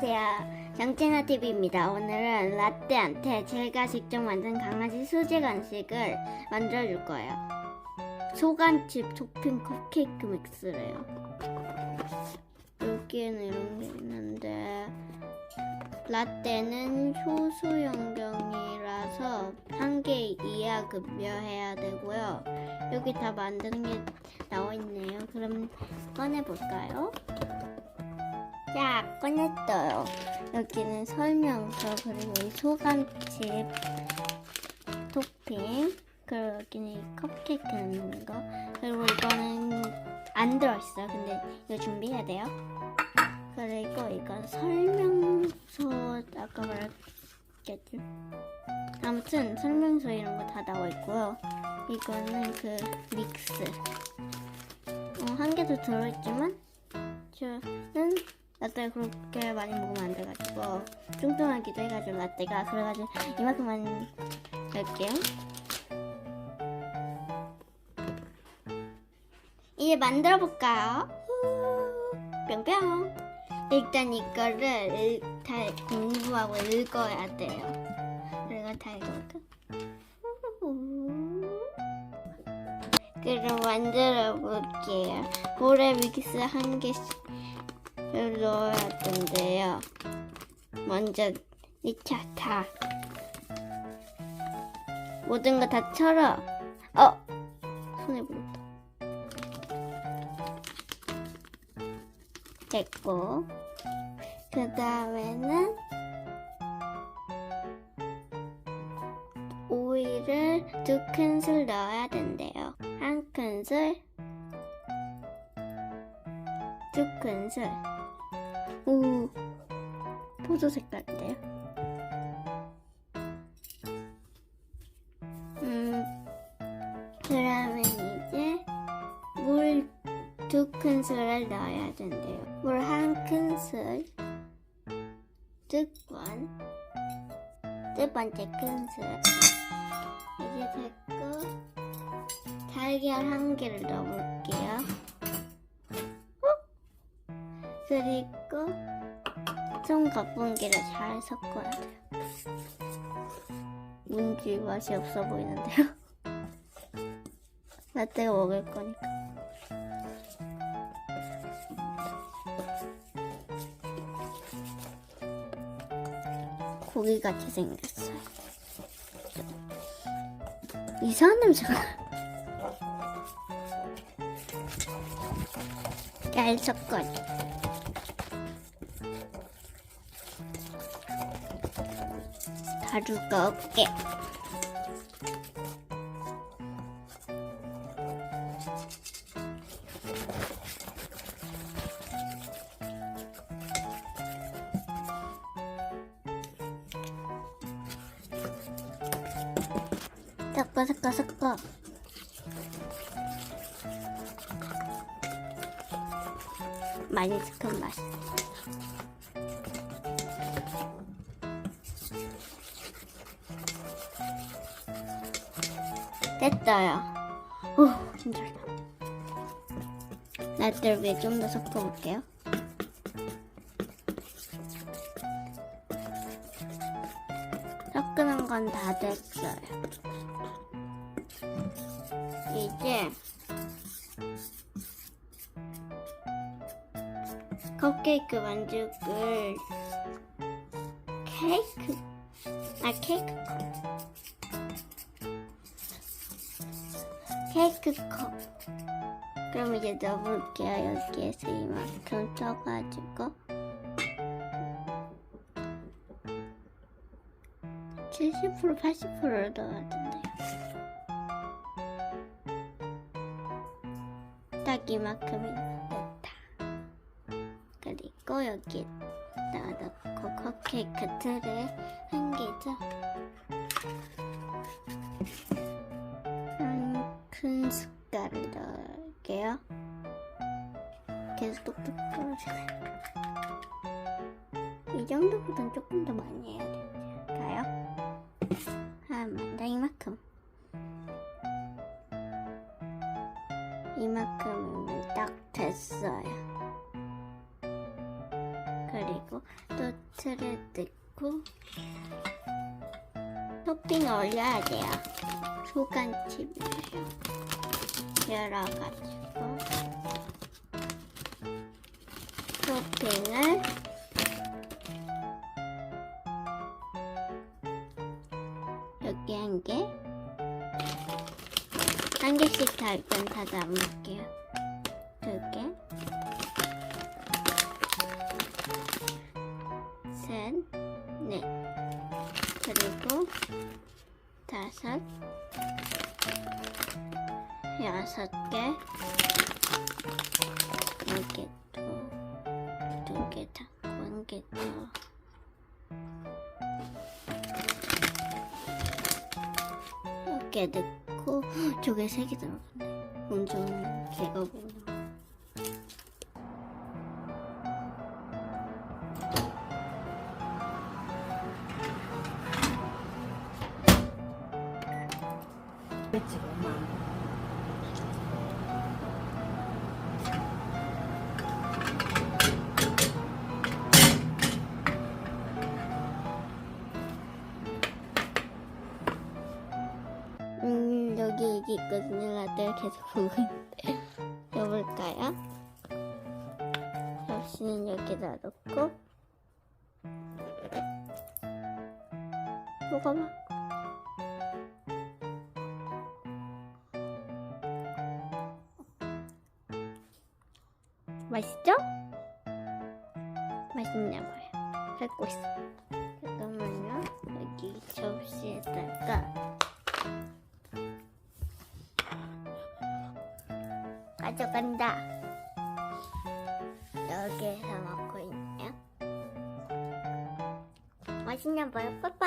안녕하세요. 정진아 TV입니다. 오늘은 라떼한테 제가 직접 만든 강아지 수제 간식을 만들어줄 거예요. 소간칩 토핑 컵케이크 믹스래요. 여기에는 이런 게 있는데 라떼는 효소 연경이라서 한 개 이하 급여해야 되고요. 여기 다 만드는 게 나와 있네요. 그럼 꺼내 볼까요? 자, 꺼냈어요. 여기는 설명서 그리고 이 소감칩 토핑 그리고 여기는 이 컵케이크 넣는 거 그리고 이거는 안 들어있어요. 근데 이거 준비해야 돼요. 그리고 이건 설명서 아까 말했겠죠. 아무튼 설명서 이런 거 다 나와 있고요. 이거는 그 믹스. 어, 한 개도 들어있지만 저는 라떼 그렇게 많이 먹으면 안 돼가지고 뚱뚱하기도 해가지고 라떼가 그래가지고 이만큼만 할게요. 이제 만들어 볼까요? 뿅뿅. 일단 이거를 읽- 다 공부하고 읽어야 돼요. 그리고 다 읽어볼까? 그럼 만들어 볼게요. 볼에 믹스 한 개씩 을 넣어야 된대요. 먼저 2차 다 모든 거 다 쳐라. 어 손에 묻었다. 됐고 그 다음에는 오일을 두 큰술 넣어야 된대요. 한 큰술, 두 큰술. 오, 포도 색깔인데요? 음, 그러면 이제 물 두 큰술을 넣어야 된대요. 물 한 큰술, 두 번, 두 번째 큰술. 이제 됐고, 달걀 한 개를 넣어볼게요. 그리고 좀 거품기를 잘 섞어야 돼요. 뭔지 맛이 없어 보이는데요. 라떼가 먹을 거니까. 고기같이 생겼어요. 이상한 냄새가 나. 잘 섞어줘. 가루가 없게. 섞어 섞어 섞어. 많이 섞은 맛. 됐어요. 오, 힘들다. 라떼를 위해 좀더 섞어볼게요. 섞는 건 다 됐어요. 이제 컵케이크 반죽을 케이크 아 케이크 케이크 컵. 그럼 이제 넣어볼게요. 여기에서 이만큼 쳐가지고. 70% 80%를 넣어야 된대요. 딱 이만큼이면 됐다. 그리고 여기다가 넣고 컵케이크 틀에 한 개죠. 한 계속 똑똑 떨어지네 이 정도보단 조금 더 많이 해야 될까요? 한더 이만큼 이만큼이면 딱 됐어요. 그리고 또 틀에 넣고 토핑 올려야 돼요. 소간집이에요. 열어가지고 토핑을 여기 한 개, 한 개씩 다 일단 다 담을게요. 두 개, 셋, 넷, 그리고 다섯, 여섯 개, 이렇게 또, 두개 닫고 한개 더. 이렇게 넣고 저게 세 개 들어갔네. 엄청 개가 거. 그치 엄마 있거든요. 라떼를 계속 보고 있는데. 여볼까요? 접시는 여기다 놓고. 먹어봐. 맛있죠? 맛있나 봐요. 밟고 있어. 잠깐만요. 여기 접시에다가 가져간다. 여기에서 먹고 있네요. 맛있나 봐요. 빠빠.